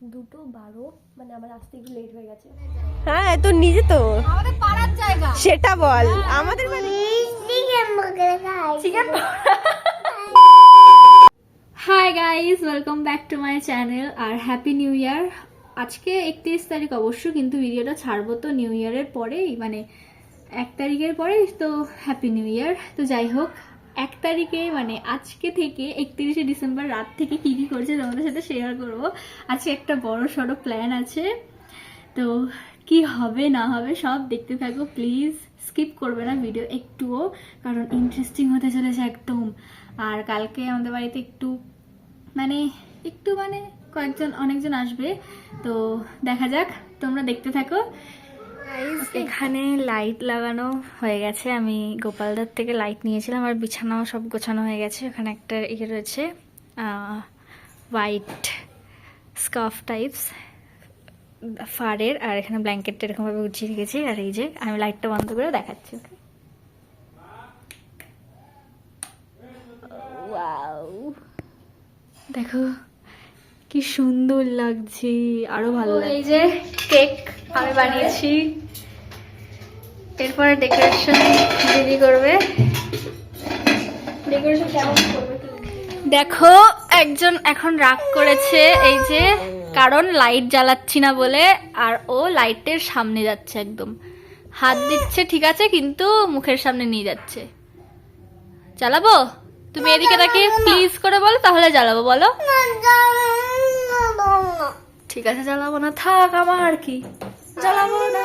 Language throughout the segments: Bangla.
দুটো বারো মানে আমার আসতে একটু লেট হয়ে গেছে। হ্যাঁ তো নিজে তো। আমাদের পাড়ার জায়গা। সেটা বল আমাদের বাড়ি। Chicken hi guys welcome back to my channel R happy new year আজকে একত্রিশ তারিখ অবশ্য কিন্তু ভিডিওটা ছাড়বো তো নিউ ইয়ারের পরেই মানে এক তারিখের পরেই তো হ্যাপি নিউ ইয়ার তো যাই হোক এক তারিখে মানে আজকে থেকে একত্রিশে ডিসেম্বর রাত থেকে কি কি করছে তোমাদের সাথে শেয়ার করব। আজকে একটা বড় সড়ো প্ল্যান আছে। তো কি হবে, না হবে, সব দেখতে থাকো। প্লিজ স্কিপ করবে না ভিডিও একটুও, কারণ ইন্টারেস্টিং হতে চলেছে একদম। আর কালকে আমাদের বাড়িতে একটু মানে একটু মানে কয়েকজন, অনেকজন আসবে। তো দেখা যাক, তোমরা দেখতে থাকো। এখানে লাইট লাগানো হয়ে গেছে। আমি গোপালদার থেকে লাইট নিয়েছিলাম আর বিছানাও সব গোছানো হয়ে গেছে। ওখানে একটা ইয়ে রয়েছে হোয়াইট স্কার্ফ টাইপস ফারের আর এখানে ব্ল্যাঙ্কেটটা এরকমভাবে উঠিয়ে রেখেছি। আর এই যে আমি লাইটটা বন্ধ করে দেখাচ্ছি দেখো কি সুন্দর লাগছে আরও ভালো এই যে কেক আমি বানিয়েছি। এরপরে ডেকোরেশন দিদি করবে। ডেকোরেশন কেমন করবে দেখো। একজন এখন রাগ করেছে এই যে কারণ লাইট জ্বালাচ্ছি না বলে আর ও লাইটের সামনে যাচ্ছে একদম। হাত দিচ্ছে ঠিক আছে কিন্তু মুখের সামনে নিয়ে যাচ্ছে। জ্বালাবো? তুমি এদিকে তাকে প্লিজ করে বলো তাহলে জ্বালাবো বলো। ঠিক আছে জ্বালাবো না থাক আমার আর কি? জ্বালাবো না।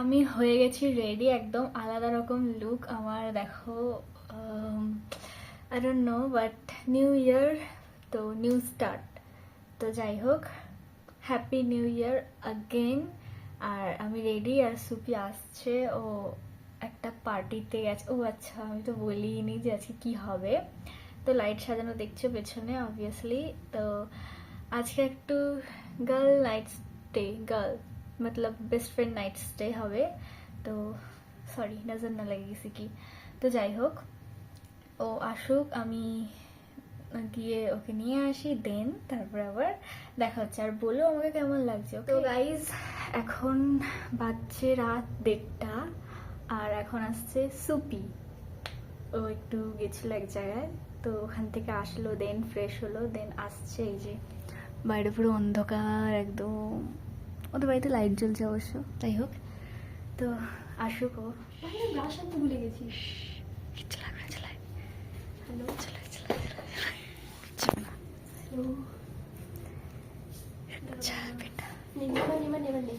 আমি হয়ে গেছি রেডি একদম আলাদা রকম লুক আমার দেখো I don't know but new year তো নিউ স্টার্ট তো যাই হোক হ্যাপি নিউ ইয়ার আগেন আর আমি রেডি আর সুপি আসছে, ও একটা পার্টিতে গেছে। ও আচ্ছা আমি তো বলিনি যে আজকে কী হবে। তো লাইট সাজানো দেখছ পেছনে অবভিয়াসলি তো আজকে একটু গার্ল নাইট স্টে গার্ল মতলব বেস্ট ফ্রেন্ড নাইট স্টে হবে। তো সরি নজর না লাগে গেছে কি। তো যাই হোক, ও আসুক, আমি গিয়ে ওকে নিয়ে আসি দেন তারপর আবার দেখা হচ্ছে। আর বলো আমাকে কেমন লাগছে তো গাইজ এখন বাজছে রাত দেড়টা আর এখন আসছে সুপি। ও একটু গেছিল এক জায়গায় তো ওখান থেকে আসলো দেন ফ্রেশ হলো দেন আসছে এই যে। বাইরে পুরো অন্ধকার একদম। ওদের বাড়িতে লাইট জ্বলছে অবশ্য যাই হোক। তো আসুক ও। ব্রাশ আনতে ভুলে গেছি। কিচ্ছু লাগবে না চলাই হ্যালো চলাই চলাই যাবে না আচ্ছা বেটা নেবার নেবার নেবার নেই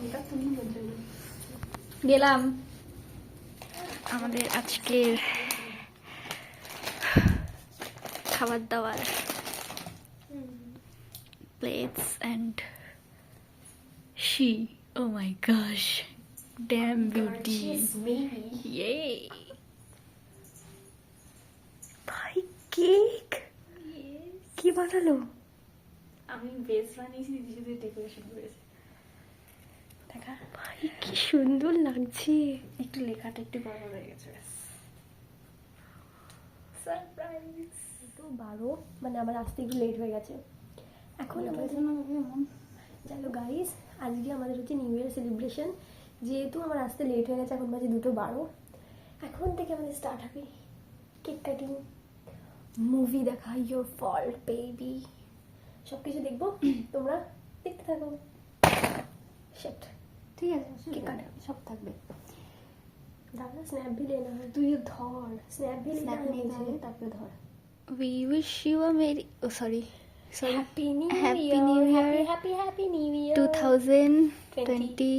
মেকআপ তুমি ওর জন্য গেলাম। আমাদের আজকের খাবার দাবার। Plates and she oh my gosh damn beauty ইয়ে ভাই কেক কি বানালো? আমি বেস বানিয়েছি দিদি ডেকোরেশন করেছি। দেখা। ভাই কি সুন্দর লাগছে। একটু লেখাটা একটু বড় হয়ে গেছে সারপ্রাইজ দুটো বারো মানে আমার আসতে একটু লেট হয়ে গেছে। এখন আমাদের চলো গাইস আজকে আমাদের হচ্ছে নিউ ইয়ার সেলিব্রেশন যেহেতু আমার আসতে লেট হয়ে গেছে এখন বাজে দুটো বারো। এখন থেকে আমাদের স্টার্ট হবে কেক কাটিং মুভি দেখা ইয়োর ফল্ট বেবি সব কিছু দেখব। তোমরা দেখতে থাকো। ঠিক আছে সব থাকবে। দাদা স্ন্যাপ ভিলে না তুই ধর। স্ন্যাপ ভিলে স্ন্যাপ নিয়ে যাবে তারপরে ধর। We wish you a merry oh sorry sorry happy new Happy year New Year. Happy happy happy new year two thousand twenty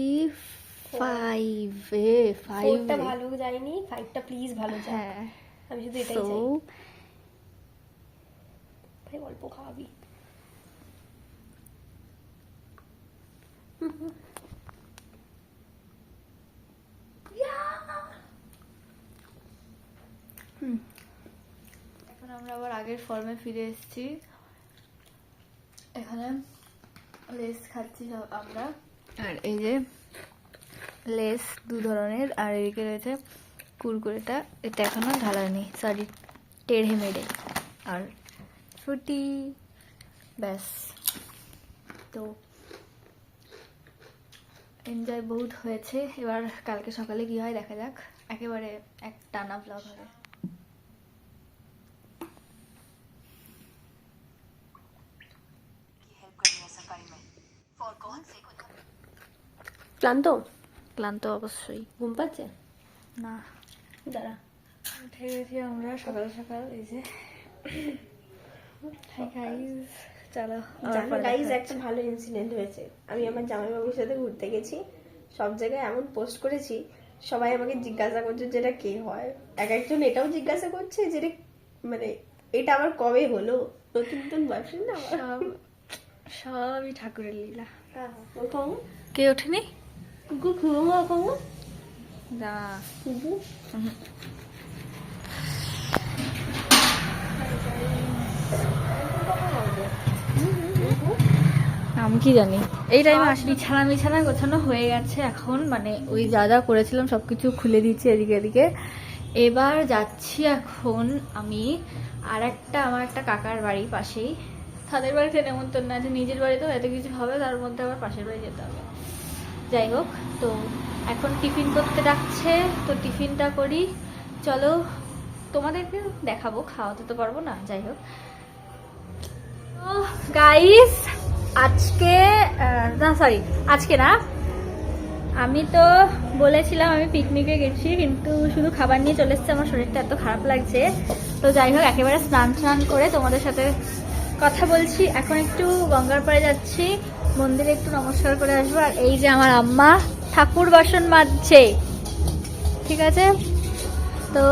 five A five ফোরটা ভালো যায়নি ফাইভটা প্লিজ ভালো যায় হ্যাঁ। আমি শুধু এটাই চাই। ভাই অল্প খাওয়াবি। এখন আমরা আবার আগের ফর্মে ফিরে এসেছি। এখানে লেস খাচ্ছি আমরা। আর এই যে লেস দু ধরনের, আর এদিকে রয়েছে কুরকুরেটা। এটা এখনও ঢালানি সরি টেढ़ে মেড়ে আর ফ্রুটি, ব্যাস। তো এনজয় বহুত হয়েছে। এবার কালকে সকালে কি হয় দেখা যাক। একেবারে এক টানা ব্লগ হবে। ক্লান্ত? ক্লান্ত অবশ্যই। ঘুম পাচ্ছে? না। দাঁড়া। উঠে গেছি আমরা সকাল সকাল এই যে। চলো গাইজ একটা ভালো ইনসিডেন্ট হয়েছে। আমি আমার জামাইবাবুর সাথে ঘুরতে গেছি সব জায়গায় এমন পোস্ট করেছি সবাই আমাকে জিজ্ঞাসা করছে যে এটা কে হয়? এক একজন এটাও জিজ্ঞাসা করছে যে মানে এটা আবার কবে হলো? নতুন নতুন বয়ফ্রেন্ড না সব সবই ঠাকুরের লীলা। কে ওঠেনি? না। আমি কি জানি? এই টাইমে আসি বিছানা বিছানা গোছানো হয়ে গেছে এখন। মানে ওই যা যা করেছিলাম সব কিছু খুলে দিচ্ছি এদিকে এদিকে। এবার যাচ্ছি এখন আমি আর একটা আমার একটা কাকার বাড়ি পাশেই। তাদের বাড়িতে নেমন্তন্ন আছে নিজের বাড়িতেও এত কিছু হবে, তার মধ্যে আবার পাশের বাড়ি যেতে হবে। যাই হোক, তো এখন টিফিন করতে ডাকছে, তো টিফিনটা করি। চলো, তোমাদেরকে দেখাবো, খাওয়াতে তো পারব না, যাই হোক। গাইস আজকে না সরি আজকে না, আমি তো বলেছিলাম আমি পিকনিকে গেছি, কিন্তু শুধু খাবার নিয়ে চলে এসেছে, আমার শরীরটা এত খারাপ লাগছে। তো যাই হোক, একেবারে স্নান স্নান করে তোমাদের সাথে কথা বলছি, এখন একটু গঙ্গার পাড়ে যাচ্ছি, মন্দিরে একটু নমস্কার করে আসব, আর এই যে আমার আম্মা, ঠাকুর বাসন মাজছে। ঠিক আছে? তো,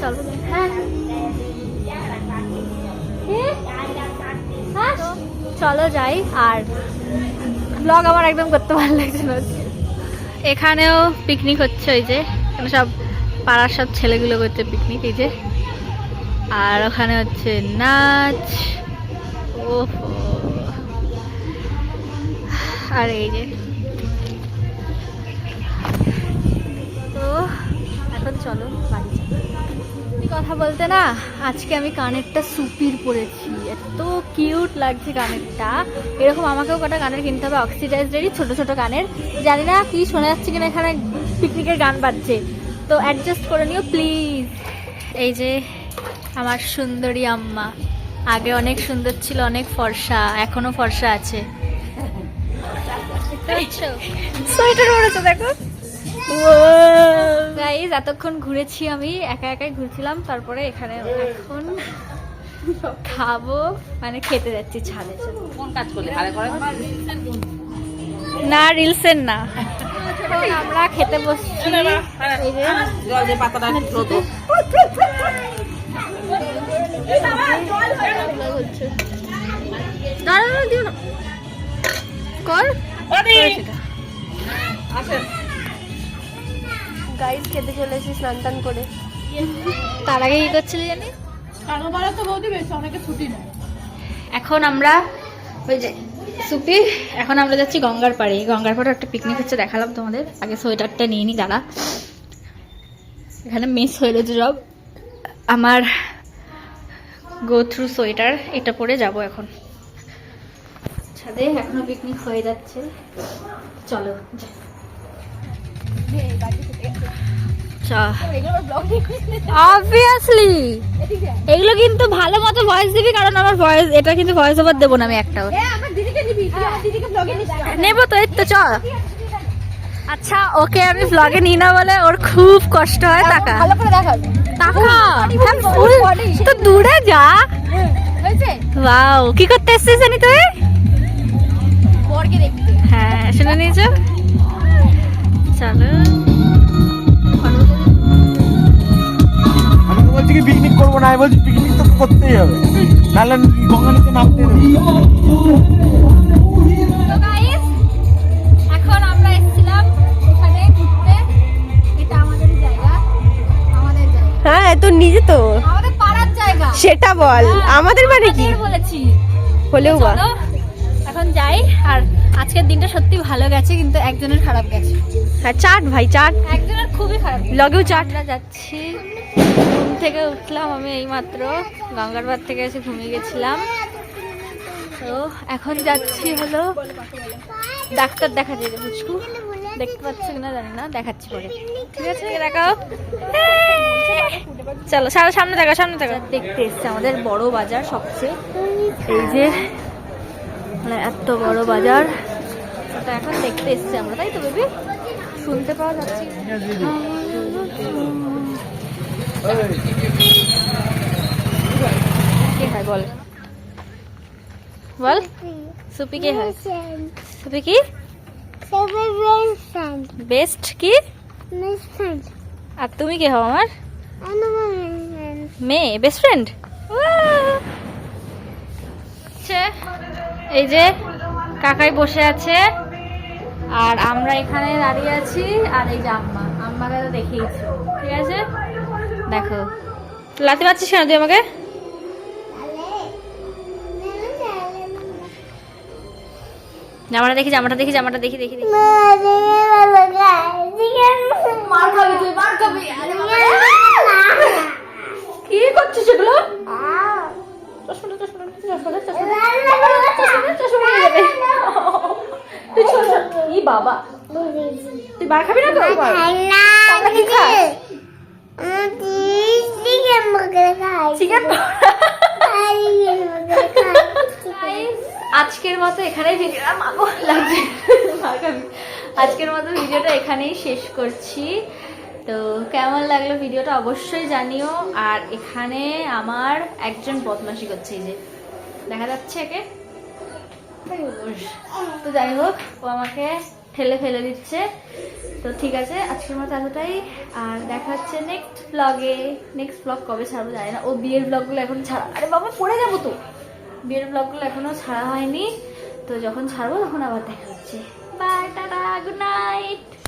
চলো। হ্যাঁ। হ্যাঁ? চলো যাই, আর ব্লগ আমার একদম করতে ভালো লাগছে এখানেও পিকনিক হচ্ছে ওই যে সব পাড়ার সব ছেলেগুলো করছে পিকনিক এই যে। আর ওখানে হচ্ছে নাচ। ও আর এই যে। তো, এখন চলো। কথা বলতে না, আজকে আমি কানেরটা সুপির পরেছি। এত কিউট লাগছে কানেরটা। এরকম আমাকেও কটা কানের কিনতে হবে অক্সিডাইজেরই ছোট ছোট কানের। জানি না কি শোনা যাচ্ছে কিনা, এখানে পিকনিকের গান বাজছে। তো অ্যাডজাস্ট করে নিও প্লিজ এই যে আমার সুন্দরী আম্মা। আগে অনেক সুন্দর ছিল অনেক ফর্সা এখনও ফর্সা আছে। সোয়েটার পরেছো দেখো। গাইজ এতক্ষণ ঘুরেছি আমি একা একাই ঘুরছিলাম তারপরে এখানে এখন খাব মানে খেতে যাচ্ছি ছাদে। কোন কাজ করলে? না রিলসের না। আমরা খেতে বসছি। দাঁড়া দিও না কর খেতে চলে এসেছি স্নান টান করে। তার আগে কি করছিলি জানি? এখন আমরা ওই যে সুপি এখন আমরা যাচ্ছি গঙ্গার পাড়ে। গঙ্গার পাড়ে একটা পিকনিক হচ্ছে দেখালাম তোমাদের। আগে সোয়েটারটা নিয়ে নি দাঁড়া। এখানে মিস হয়ে রয়েছে সব। আমার গো থ্রু সোয়েটার এটা পরে যাব এখন। ছাদে এখনও পিকনিক হয়ে যাচ্ছে। চলো। অবভিয়াসলি এগুলো কিন্তু ভালো মতো ভয়েস দিবি কারণ আমার ভয়েস এটা কিন্তু ভয়েস ওভার দেবো না আমি একটাও। নেব তো এই তো চ আচ্ছা ওকে আমি ব্লগে নিই না বলে ওর খুব কষ্ট হয় টাকা। ভালো করে দেখা টাকা? হ্যাঁ, তো দূরে যা। ওয়াও কি করতে এসছিস জানি তুই? হ্যাঁ শুনে নিয়েছো চলো। আমি তো বলছি কি পিকনিক করব না আমি বলছি পিকনিক তো করতেই হবে। নাহলে গঙ্গা নিচে নামতে হবে জায়গা হ্যাঁ তো নিজে তো। আমাদের পাড়ার জায়গা। সেটা বল। আমাদের মানে কি? বলেছি। হলেও বা। এখন যাই। আর আজকের দিনটা সত্যি ভালো গেছে কিন্তু একজনের খারাপ গেছে। হ্যাঁ চাট ভাই চাট। একজনের খুবই খারাপ লগেও চাট। আমরা যাচ্ছি। ঘুম থেকে উঠলাম আমি এইমাত্র। গঙ্গার পাড় থেকে এসে ঘুমিয়ে গেছিলাম। তো এখন যাচ্ছি হলো ডাক্তার দেখা যায় বুঝকু দেখতে পাচ্ছ কিনা জানি না দেখাচ্ছি পরে। ঠিক আছে দেখাও। চলো সারা সামনে দেখো সামনে দেখো দেখতে এসছে আমাদের বড় বাজার সবচেয়ে। এই যে মানে এত বড় বাজার। ওটা এখন দেখতে এসছে আমরা তাই তো বেবি? শুনতে পাওয়া যাচ্ছে। কে হয় বল? বল? সুপি কে হয়? সুপি কি? বেস্ট কি? আর তুমি কে হও আমার? মেয়ে বেস্ট ফ্রেন্ড এই যে কাকাই বসে আছে আর আমরা এখানে দাঁড়িয়ে আছি আর এই যে আম্মা। আম্মাকে তো দেখিয়েছি। ঠিক আছে? দেখো। লাতে পাচ্ছিস কেন তুই আমাকে? জামাটা দেখি জামাটা দেখি জামাটা দেখি দেখি দেখি মার খাবি তুই মার খাবি কি করছিস এগুলো চশমাটা চশমাটা চশমাটা চশমাটা চশমাটা চশমা নিয়ে যাবে তুই ছোট ই বাবা তুই বার খাবি না তো আমরা কি খাস চিকেন আজকের মতো এখানেই ভিডিও মাগো লাগবে। আজকের মতো ভিডিওটা এখানেই শেষ করছি। তো কেমন লাগল ভিডিওটা অবশ্যই জানিও। আর এখানে আমার একজন বদমাশি করছে যে। দেখা যাচ্ছে একে? তো যাই হোক, ও আমাকে ঠেলে ফেলে দিচ্ছে। তো ঠিক আছে, আজকের মতো এতটাই। আর দেখা হচ্ছে নেক্সট ব্লগে নেক্সট ব্লগ কবে ছাড়বো জানি না। ও বিয়ের ব্লগগুলো এখন ছাড়া আরে বাবা, পড়ে যাব তো। বিয়ের ব্লগগুলো এখনও ছাড়া হয়নি। তো যখন ছাড়বো তখন আবার দেখা হচ্ছে। By tata good night